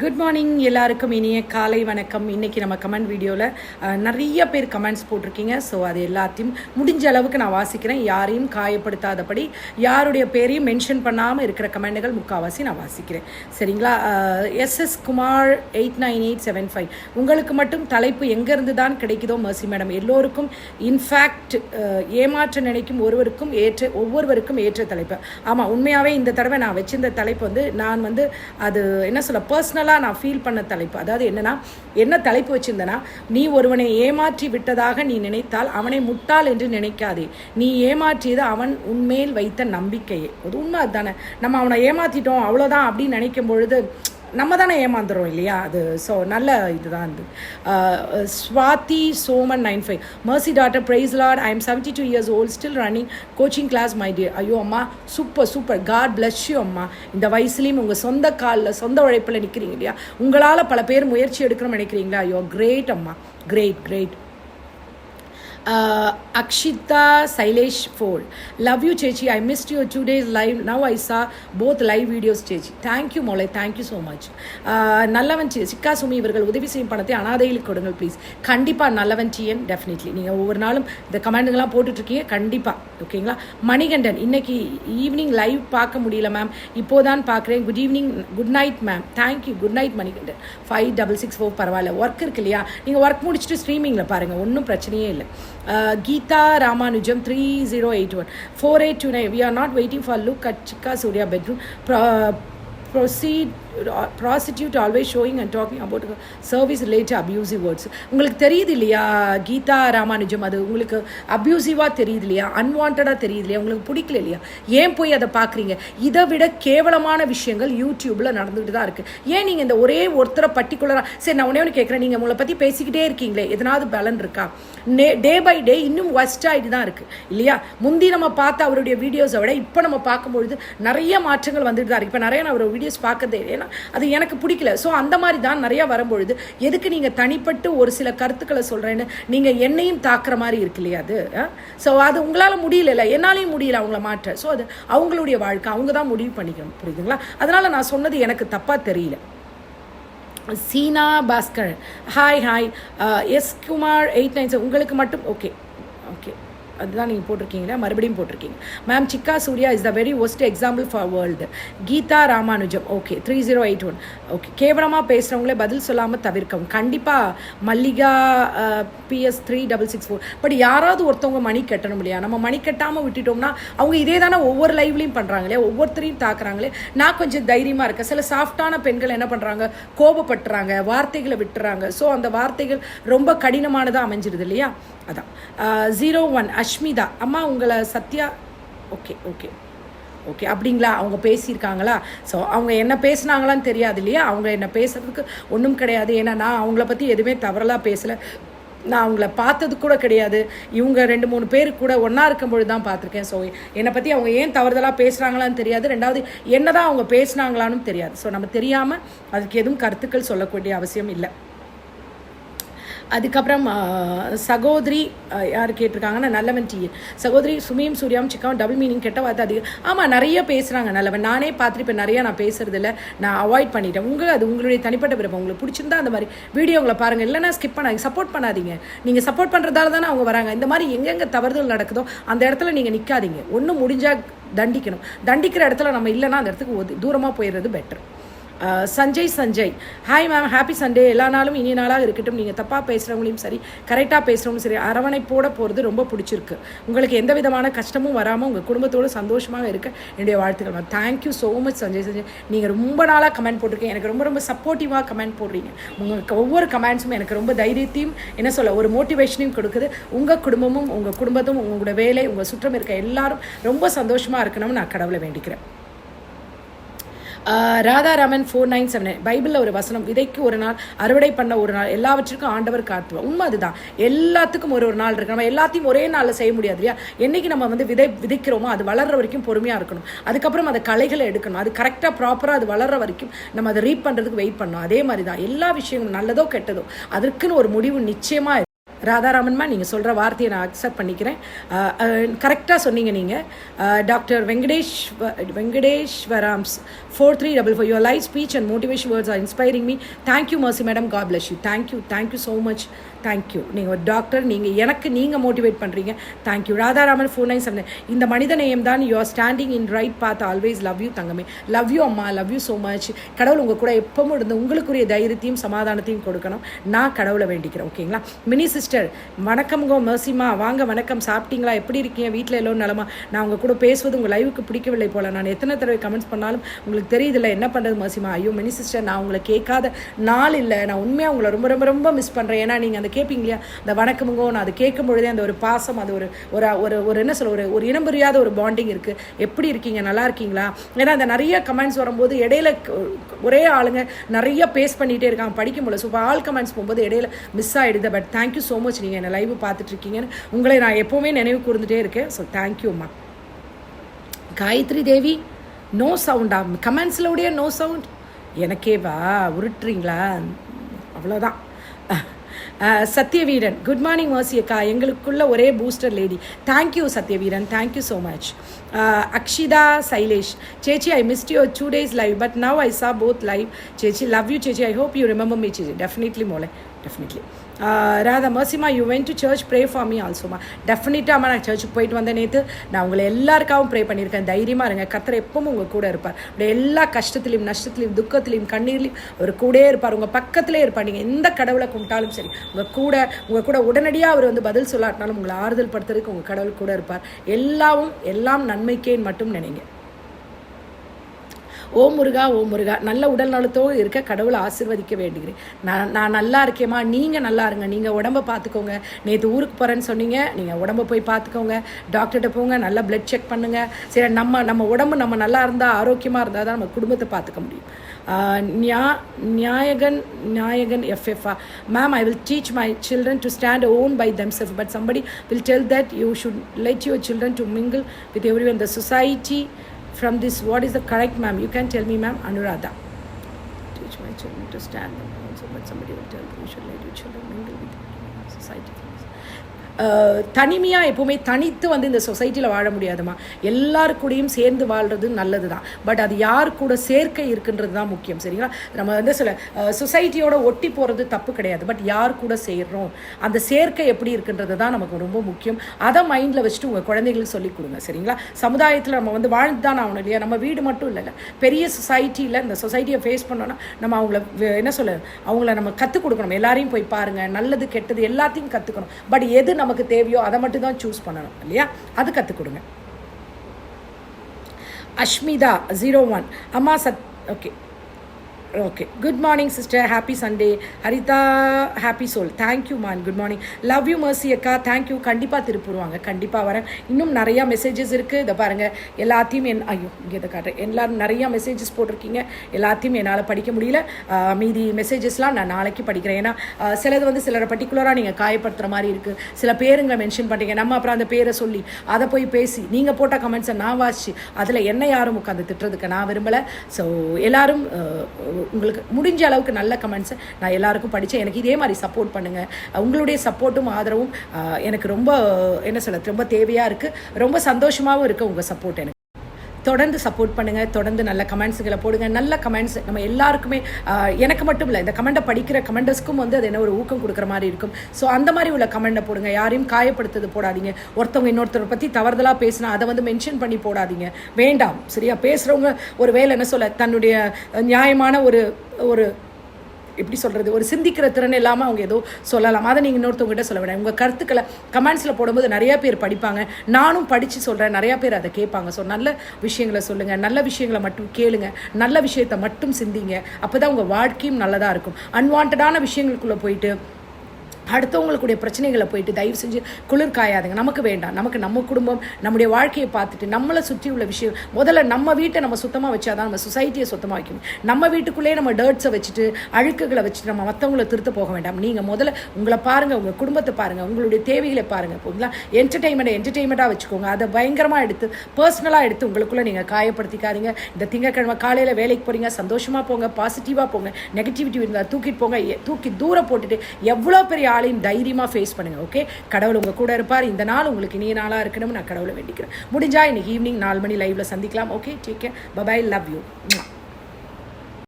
Good morning எல்லாருக்கும் இனிய காலை வணக்கம். இன்னைக்கு நம்ம கமெண்ட் வீடியோவில் நிறைய பேர் கமெண்ட்ஸ் போட்டிருக்கீங்க. ஸோ அது எல்லாத்தையும் முடிஞ்ச அளவுக்கு நான் வாசிக்கிறேன். யாரையும் காயப்படுத்தாதபடி யாருடைய பேரையும் மென்ஷன் பண்ணாமல் இருக்கிற கமெண்டுகள் முக்கால்வாசி நான் வாசிக்கிறேன். சரிங்களா? SS Kumar eight nine eight seven five உங்களுக்கு மட்டும் தலைப்பு எங்கேருந்து தான் கிடைக்குதோ மர்சி மேடம் எல்லோருக்கும் இன்ஃபேக்ட் ஏமாற்ற நினைக்கும் ஒருவருக்கும் ஏற்ற ஒவ்வொருவருக்கும் ஏற்ற தலைப்பு. ஆமாம் உண்மையாகவே இந்த தடவை நான் வச்சிருந்த தலைப்பு வந்து நான் வந்து அது என்ன சொல்ல பர்சனலாக நான் ஃபீல் பண்ண தலைப்பு. அதாவது என்னன்னா என்ன தலைப்பு வச்சிருந்தேன்னா நீ ஒருவனை ஏமாற்றி விட்டதாக நீ நினைத்தால் அவனை முட்டாள் என்று நினைக்காதே. நீ ஏமாற்றியது அவன் உன்மேல் வைத்த நம்பிக்கையே. அது உண்மை அதுதானே. நம்ம அவனை ஏமாற்றிட்டோம் அவ்வளோதான் அப்படின்னு நினைக்கும் பொழுது நம்ம தானே ஏமாந்துறோம் இல்லையா? அது ஸோ நல்ல இதுதான் அது. Swathi Soman nine five. Mercy daughter praise Lord I am seventy two years old still running coaching class my dear ஐயோ அம்மா super super God bless you அம்மா. இந்த வயசுலேயும் உங்கள் சொந்த காலில் சொந்த உழைப்பில் நிற்கிறீங்க இல்லையா? உங்களால் பல பேர் முயற்சி எடுக்கணும்னு நினைக்கிறீங்களா? ஐயோ கிரேட் அம்மா. கிரேட் கிரேட் அக்ஷிதா சைலேஷ் ஃபோல் love you சேச்சி I missed your two days live now I saw both live videos சேச்சி thank you மோலை தேங்க்யூ ஸோ மச் நல்லவன் சிக்கா சுமி இவர்கள் உதவி செய்யும் பணத்தை அனாதைகளுக்கு கொடுங்கள் ப்ளீஸ் கண்டிப்பாக நல்லவன் டிஎன் டெஃபினெட்லி நீங்கள் ஒவ்வொரு நாளும் இந்த கமெண்டுங்கெல்லாம் போட்டுட்ருக்கீங்க. கண்டிப்பாக ஓகேங்களா மணிகண்டன் இன்னைக்கு ஈவினிங் லைவ் பார்க்க முடியல மேம் இப்போதான் பார்க்குறேன். Good evening good night ma'am thank you good night Manikandan. Five double six four பரவாயில்ல. ஒர்க் இருக்கு இல்லையா? நீங்கள் ஒர்க் முடிச்சுட்டு ஸ்ட்ரீமிங்கில் பாருங்கள் ஒன்றும் பிரச்சனையே இல்லை. Uh, Geetha Ramanujam three zero eight one four eight two nine we are not waiting for look at Chikka Surya always showing and talking about service related abusive words உங்களுக்கு தெரியுது இல்லையா? கீதா ராமானுஜம் அது உங்களுக்கு அப்யூசிவாக தெரியுது இல்லையா? அன்வான்டாக தெரியுது இல்லையா? உங்களுக்கு பிடிக்கல இல்லையா? ஏன் போய் அதை பார்க்குறீங்க? இதை விட கேவலமான விஷயங்கள் யூடியூப்பில் நடந்துகிட்டு தான் இருக்குது ஏன் நீங்கள் இந்த ஒரே ஒருத்தரை பர்டிகுலராக சரி நான் உடனே ஒன்று கேட்குறேன். நீங்கள் உங்களை பற்றி பேசிக்கிட்டே இருக்கீங்களே எதனாவது பலன் இருக்கா? நே டே பை டே இன்னும் ஒஸ்ட் ஆகிட்டு தான் இருக்குது இல்லையா? முந்தி நம்ம பார்த்த அவருடைய வீடியோஸை விட இப்போ நம்ம பார்க்கும்பொழுது நிறைய மாற்றங்கள் வந்துட்டு தான் இருக்குது இப்போ நிறைய நான் அவர் வீடியோஸ் பார்க்கறதே இல்லை. அது எனக்கு பிடிக்கல. ஸோ அந்த மாதிரி தான் நிறையா வரும்பொழுது எதுக்கு நீங்கள் தனிப்பட்டு ஒரு சில கருத்துக்களை சொல்கிறேன்னு நீங்கள் என்னையும் தாக்குற மாதிரி இருக்கு இல்லையா அது? ஸோ அது உங்களால் முடியல என்னாலையும் முடியல அவங்கள மாற்ற. ஸோ அது அவங்களுடைய வாழ்க்கை. அவங்க தான் முடிவு பண்ணிக்கணும். புரியுதுங்களா? அதனால் நான் சொன்னது எனக்கு தப்பாக தெரியல. Seena Bhaskar. Hi hi S Kumar eight nine உங்களுக்கு மட்டும் ஓகே அதுதான் நீங்கள் போட்டிருக்கீங்களா? மறுபடியும் போட்டிருக்கீங்க. Ma'am Chikka Surya is the very worst example for world Geetha Ramanujam okay three zero eight one okay கேவலமாக பேசுகிறவங்களே பதில் சொல்லாமல் தவிர்க்கவும் கண்டிப்பாக Mallika PS three double six four but யாராவது ஒருத்தவங்க மணி கட்டணும் இல்லையா நம்ம மணி கட்டாமல் விட்டுட்டோம்னா அவங்க இதே தானே ஒவ்வொரு லைவ்லையும் பண்ணுறாங்களே ஒவ்வொருத்தரையும் தாக்குறாங்களே நான் கொஞ்சம் தைரியமாக இருக்கேன் சில சாஃப்டான பெண்கள் என்ன பண்ணுறாங்க கோபப்பட்டுறாங்க வார்த்தைகளை விட்டுறாங்க ஸோ அந்த வார்த்தைகள் ரொம்ப கடினமானதாக அமைஞ்சிருது இல்லையா? அதான். ஜீரோ ஒன் அஷ்மிதா அம்மா உங்களை சத்யா ஓகே ஓகே ஓகே அப்படிங்களா? அவங்க பேசியிருக்காங்களா? ஸோ அவங்க என்ன பேசுனாங்களான்னு தெரியாது இல்லையா? அவங்க என்ன பேசுறதுக்கு ஒன்றும் கிடையாது. ஏன்னா நான் அவங்கள பற்றி எதுவுமே தவறலாக பேசலை. நான் அவங்கள பார்த்தது கூட கிடையாது. இவங்க ரெண்டு மூணு பேர் கூட ஒன்றா இருக்கும்பொழுது தான் பார்த்துருக்கேன். ஸோ என்னை பற்றி அவங்க ஏன் தவறுதலாக பேசுகிறாங்களான்னு தெரியாது. ரெண்டாவது என்ன தான் அவங்க பேசுனாங்களான்னு தெரியாது. ஸோ நம்ம தெரியாமல் அதுக்கு எதுவும் கருத்துக்கள் சொல்லக்கூடிய அவசியம் இல்லை. அதுக்கப்புறம் சகோதரி யார் கேட்டிருக்காங்கன்னா நல்லவன் டிஎன் சகோதரி சுமியும் சூர்யாவும் சிக்காவும் டபுள் மீனிங் கெட்ட வார்த்தை அதிகம். ஆமாம் நிறைய பேசுகிறாங்க நல்லவன். நானே பார்த்துட்டு இப்போ நிறையா நான் பேசுகிறதில்ல நான் அவாய்ட் பண்ணிட்டேன். உங்கள் அது உங்களுடைய தனிப்பட்ட விருப்பம். உங்களுக்கு பிடிச்சிருந்தா அந்த மாதிரி வீடியோங்களை பாருங்கள் இல்லைன்னா ஸ்கிப் பண்ணாதீங்க. சப்போர்ட் பண்ணாதீங்க. நீங்கள் சப்போர்ட் பண்ணுறதால தானே அவங்க வராங்க. இந்த மாதிரி எங்கெங்கே தவறுதல் நடக்குதோ அந்த இடத்துல நீங்கள் நிற்காதீங்க ஒன்றும் முடிஞ்சால் தண்டிக்கணும். தண்டிக்கிற இடத்துல நம்ம இல்லைன்னா அந்த இடத்துக்கு தூரமாக போயிடுறது better Sanjay Sanjay. Hi ma'am happy Sunday எல்லா நாளும் இனிய நாளாக இருக்கட்டும். நீங்கள் தப்பாக பேசுகிறவங்களையும் சரி கரெக்டாக பேசுகிறவங்களும் சரி அரவணைப்போட போகிறது ரொம்ப பிடிச்சிருக்கு. உங்களுக்கு எந்த விதமான கஷ்டமும் வராமல் உங்கள் குடும்பத்தோடு சந்தோஷமாக இருக்க என்னுடைய வாழ்த்துக்கள் ma'am thank you so much Sanjay Sanjay. நீங்கள் ரொம்ப நாளாக கமெண்ட் போட்டிருக்கீங்க. எனக்கு ரொம்ப ரொம்ப சப்போர்ட்டிவாக கமெண்ட் போடுறீங்க. உங்களுக்கு ஒவ்வொரு கமெண்ட்ஸும் எனக்கு ரொம்ப தைரியத்தையும் என்ன சொல்ல ஒரு மோட்டிவேஷனையும் கொடுக்குது. உங்கள் குடும்பமும் உங்கள் குடும்பத்தும் உங்களோட வேலை உங்கள் சுற்றம் இருக்க எல்லாரும் ரொம்ப சந்தோஷமாக இருக்கணும்னு நான் கடவுளை வேண்டிக்கிறேன். ராதாராமன் ஃபோர் நைன் செவன் பைபிளில் ஒரு வசனம் விதைக்கு ஒரு நாள் அறுவடை பண்ண ஒரு நாள் எல்லாவற்றுக்கும் ஆண்டவர் காத்துவா உண்மை அதுதான். எல்லாத்துக்கும் ஒரு ஒரு நாள் இருக்கு. நம்ம எல்லாத்தையும் ஒரே நாளில் செய்ய முடியாது இல்லையா? என்னைக்கு நம்ம வந்து விதை விதைக்கிறோமோ அது வளர்ற வரைக்கும் பொறுமையாக இருக்கணும். அதுக்கப்புறம் அதை கலைகளை எடுக்கணும். அது கரெக்டாக ப்ராப்பராக அது வளர்ற வரைக்கும் நம்ம அதை ரீட் பண்ணுறதுக்கு வெயிட் பண்ணணும். அதே மாதிரி தான் எல்லா விஷயங்களும் நல்லதோ கெட்டதோ அதற்குன்னு ஒரு முடிவு நிச்சயமாக ராதாராமன்மா நீங்கள் சொல்கிற வார்த்தையை நான் அக்செப்ட் பண்ணிக்கிறேன். கரெக்டாக சொன்னீங்க நீங்கள் doctor Venkatesh வெங்கடேஸ்வராம்ஸ் four three double four your life speech and motivation words are inspiring me thank you Mercy madam God bless you thank you thank you so much thank you நீங்கள் ஒரு டாக்டர் நீங்கள் எனக்கு நீங்கள் motivate பண்ணுறீங்க thank you Radharaman four nine seven இந்த மனித நேயம் தான் you are standing in right பார்த்து ஆல்வேஸ் லவ் யூ தங்கமே. லவ் யூ அம்மா. லவ் யூ ஸோ மச் கடவுள் உங்கள் கூட எப்பவும் இருந்து உங்களுக்குரிய தைரியத்தையும் சமாதானத்தையும் கொடுக்கணும். நான் கடவுளை வேண்டிக்கிறேன். ஓகேங்களா மினி சிஸ்டர் வணக்கம்கோ மர்சிமா. வாங்க வணக்கம். சாப்பிட்டீங்களா? எப்படி இருக்கீங்க? வீட்டில் எல்லோரும் நலமா? நான் உங்கள் கூட பேசுவது உங்கள் லைவுக்கு பிடிக்கவில்லை போல. நான் எத்தனை தடவை கமெண்ட்ஸ் பண்ணாலும் உங்களுக்கு தெரியுதில்ல என்ன பண்ணுறது மர்சிமா? ஐயோ மினி சிஸ்டர் நான் உங்களை கேட்காத நாள் இல்லை. நான் உண்மையாக உங்களை ரொம்ப ரொம்ப ரொம்ப மிஸ் பண்ணுறேன் ஏன்னா நீங்கள் அந்த கேட்பீங்க இல்லையா அந்த வணக்கமுங்கோ நான் அது கேட்கும் பொழுதே அந்த ஒரு பாசம் அது ஒரு ஒரு ஒரு ஒரு என்ன சொல்ல ஒரு ஒரு இனம் புரியாத ஒரு பாண்டிங் இருக்குது எப்படி இருக்கீங்க? நல்லா இருக்கீங்களா? ஏன்னா அந்த நிறைய கமெண்ட்ஸ் வரும்போது இடையில ஒரே ஆளுங்க நிறைய பேஸ் பண்ணிகிட்டே இருக்காங்க. படிக்கும் போல ஸோ ஆல் கமெண்ட்ஸ் போகும்போது இடையில மிஸ் ஆகிடுது பட் தேங்க்யூ ஸோ மச் நீங்கள் என்ன லைவ் பார்த்துட்ருக்கீங்கன்னு உங்களை நான் எப்போவுமே நினைவு கூர்ந்துட்டே இருக்கேன். ஸோ தேங்க்யூம்மா காயத்ரி தேவி நோ சவுண்டா கமெண்ட்ஸில் நோ சவுண்ட் எனக்கேவா உருட்டுறீங்களா? அவ்வளோதான் சத்யவீரன் குட் மார்னிங் மாசி அக்கா. எங்களுக்குள்ள ஒரே booster lady thank you Sathyaveeran. Thank you so much Akshitha Shailesh. சேச்சி I missed your two days live but now I saw both live சேச்சி love you சேச்சி. I hope you remember me சேச்சி. Definitely மோலை definitely Radha மர்சிமா you when to church pray for me ஆல்சோமா டெஃபினட்டாக நான் சர்ச்சுக்கு போயிட்டு வந்தேன் நேற்று நான் உங்களை எல்லாருக்காகவும் ப்ரே பண்ணியிருக்கேன். தைரியமாக இருங்க. கத்தர் எப்பவும் உங்கள் கூட இருப்பார். உடைய எல்லா கஷ்டத்துலையும் நஷ்டத்துலையும் துக்கத்துலையும் கண்ணீர்லையும் அவர் கூடயே இருப்பார். உங்கள் பக்கத்திலே இருப்பார். நீங்கள் எந்த கடவுளை கும்பிட்டாலும் சரி உங்கள் கூட உங்கள் கூட உடனடியாக அவர் வந்து பதில் சொல்லாட்டினாலும் உங்களை ஆறுதல் படுத்துறதுக்கு உங்கள் கடவுள் கூட இருப்பார். எல்லாவும் எல்லாம் நன்மைக்கேன்னு மட்டும் நினைங்க. ஓ முருகா ஓ முருகா நல்ல உடல் நலத்தோடு இருக்க கடவுளை ஆசிர்வதிக்க வேண்டுகிறேன். நான் நான் நல்லா இருக்கேம்மா நீங்கள் நல்லா இருங்க நீங்கள் உடம்ப பார்த்துக்கோங்க நேற்று ஊருக்கு போகிறேன்னு சொன்னீங்க நீங்கள் உடம்ப போய் பார்த்துக்கோங்க டாக்டர்கிட்ட போங்க நல்லா பிளட் செக் பண்ணுங்கள் சரி நம்ம நம்ம உடம்பு நம்ம நல்லா இருந்தால் ஆரோக்கியமாக இருந்தால் தான் நம்ம குடும்பத்தை பார்த்துக்க முடியும். நியா நியாயகன் நியாயகன் எஃப்எஃப்ஆ ma'am I will teach my children to stand own by them self but somebody will tell that you should let your children to mingle with every one the society from this what is the correct ma'am? You can tell me ma'am anuradha. Teach my children to stand them also but somebody will tell them you should let your children mingle with society தனிமையாக எப்போவுமே தனித்து வந்து இந்த சொசைட்டியில் வாழ முடியாதுமா எல்லாரு கூடயும் சேர்ந்து வாழ்கிறது நல்லது தான் பட் அது யார் கூட சேர்க்கை இருக்குன்றது தான் முக்கியம் சரிங்களா? நம்ம வந்து சில சொசைட்டியோட ஒட்டி போகிறது தப்பு கிடையாது. பட் யார் கூட சேர்றோம்? அந்த சேர்க்கை எப்படி இருக்குன்றது தான் நமக்கு ரொம்ப முக்கியம். அதை மைண்டில் வச்சுட்டு உங்கள் குழந்தைகளுக்கு சொல்லிக் கொடுங்க சரிங்களா? சமுதாயத்தில் நம்ம வந்து வாழ்ந்து தான் ஆகணும் இல்லையா? நம்ம வீடு மட்டும் இல்லைல்ல பெரிய சொசைட்டியில் இந்த சொசைட்டியை ஃபேஸ் பண்ணோன்னா நம்ம அவங்கள என்ன சொல்ல அவங்கள நம்ம கற்றுக் கொடுக்கணும். எல்லாரையும் போய் பாருங்கள் நல்லது கெட்டது எல்லாத்தையும் கற்றுக்கணும் பட் எது நமக்கு தேவையோ அதை மட்டும் தான் சூஸ் பண்ணணும் இல்லையா? அது கற்றுக் கொடுங்க. அஷ்மிதா ஜீரோ ஒன் அம்மா சத் okay okay good morning sister happy Sunday Haritha happy soul thank you man good morning love you Mercy அக்கா தேங்க்யூ கண்டிப்பாக திருப்பிடுவாங்க கண்டிப்பாக வரேன். இன்னும் நிறையா மெசேஜஸ் இருக்குது இதை பாருங்கள் எல்லாத்தையும் என் ஐயோ இங்கே இதை காட்டுறேன். எல்லாரும் நிறையா மெசேஜஸ் போட்டிருக்கீங்க. எல்லாத்தையும் என்னால் படிக்க முடியல. மீதி மெசேஜஸ்லாம் நான் நாளைக்கு படிக்கிறேன். ஏன்னா சிலது வந்து சிலரை பர்டிகுலராக நீங்கள் காயப்படுத்துகிற மாதிரி இருக்குது சில பேருங்களை மென்ஷன் பண்ணுறீங்க நம்ம அப்புறம் அந்த பேரை சொல்லி அதை போய் பேசி நீங்கள் போட்ட கமெண்ட்ஸை நான் வாசிச்சு அதில் என்ன யாரும் உட்காந்து திட்டுறதுக்கு நான் விரும்பலை. ஸோ எல்லோரும் உங்களுக்கு முடிஞ்ச அளவுக்கு நல்ல கமெண்ட்ஸை நான் எல்லாருக்கும் படித்தேன் எனக்கு இதே மாதிரி சப்போர்ட் பண்ணுங்கள் உங்களுடைய சப்போர்ட்டும் ஆதரவும் எனக்கு ரொம்ப என்ன சொல்ல ரொம்ப தேவையாக இருக்குது ரொம்ப சந்தோஷமாகவும் இருக்குது உங்கள் சப்போர்ட் எனக்கு. தொடர்ந்து சப்போர்ட் பண்ணுங்கள் தொடர்ந்து நல்ல கமெண்ட்ஸுகளை போடுங்க. நல்ல கமெண்ட்ஸ் நம்ம எல்லாருக்குமே எனக்கு மட்டும் இல்லை இந்த கமெண்ட்டை படிக்கிற கமெண்டர்ஸ்க்கும் வந்து அது என்ன ஒரு ஊக்கம் கொடுக்குற மாதிரி இருக்கும். ஸோ அந்த மாதிரி உள்ள கமெண்ட்டை போடுங்க. யாரையும் காயப்படுத்துறது போடாதீங்க. ஒருத்தவங்க இன்னொருத்தரை பற்றி தவறுதலாக பேசினா அதை வந்து மென்ஷன் பண்ணி போடாதீங்க. வேண்டாம். சரியா? பேசுகிறவங்க ஒரு வேலை என்ன சொல்ல தன்னுடைய நியாயமான ஒரு ஒரு எப்படி சொல்கிறது ஒரு சிந்திக்கிற திறன் இல்லாமல் அவங்க ஏதோ சொல்லலாம். அதை நீங்கள் இன்னொருத்தவங்ககிட்ட சொல்ல வேண்டாம் உங்கள் கருத்துக்களை கமெண்ட்ஸில் போடும்போது நிறையா பேர் படிப்பாங்க. நானும் படித்து சொல்கிறேன் நிறையா பேர் அதை கேட்பாங்க. ஸோ நல்ல விஷயங்களை சொல்லுங்கள் நல்ல விஷயங்களை மட்டும் கேளுங்க. நல்ல விஷயத்தை மட்டும் சிந்திங்க. அப்போ தான் உங்கள் வாழ்க்கையும் நல்லதாக இருக்கும். அன்வான்டான விஷயங்களுக்குள்ளே போயிட்டு அடுத்தவங்களுக்குடைய பிரச்சனைகளை போயிட்டு தயவு செஞ்சு குளிர் காயாதுங்க. நமக்கு வேண்டாம். நமக்கு நம்ம குடும்பம் நம்முடைய வாழ்க்கையை பார்த்துட்டு நம்மளை சுற்றி உள்ள விஷயம் முதல்ல நம்ம வீட்டை நம்ம சுத்தமாக வச்சாதான் நம்ம சொசைட்டியை சுத்தமாக வைக்கணும் நம்ம வீட்டுக்குள்ளேயே நம்ம டேர்ட்ஸை வச்சுட்டு அழுக்குகளை வச்சுட்டு நம்ம மற்றவங்களை திருத்த போக வேண்டாம். நீங்கள் முதல்ல உங்களை பாருங்கள் உங்கள் குடும்பத்தை பாருங்கள் உங்களுடைய தேவைகளை பாருங்கள் போதுங்களா என்டர்டைன்மெண்ட்டை என்டர்டெயின்மெண்ட்டாக வச்சுக்கோங்க. அதை பயங்கரமாக எடுத்து பர்சனலாக எடுத்து உங்களுக்குள்ளே நீங்கள் காயப்படுத்திக்காதீங்க. இந்த திங்கக்கிழமை காலையில் வேலைக்கு போகிறீங்க சந்தோஷமாக போங்க பாசிட்டிவாக போங்க நெகட்டிவிட்டி இருந்தால் தூக்கிட்டு போங்க தூக்கி தூர போட்டுட்டு எவ்வளோ பெரிய ஆளையும் தைரியமாக ஃபேஸ் பண்ணுங்கள் ஓகே கடவுள் உங்கள் கூட இருப்பார். இந்த நாள் உங்களுக்கு இனிய நாளாக இருக்கணும்னு நான் கடவுளை வேண்டிக்கிறேன். முடிஞ்சால் இன்னைக்கு ஈவினிங் நாலு மணி லைவ்ல சந்திக்கலாம் okay take care bye bye love you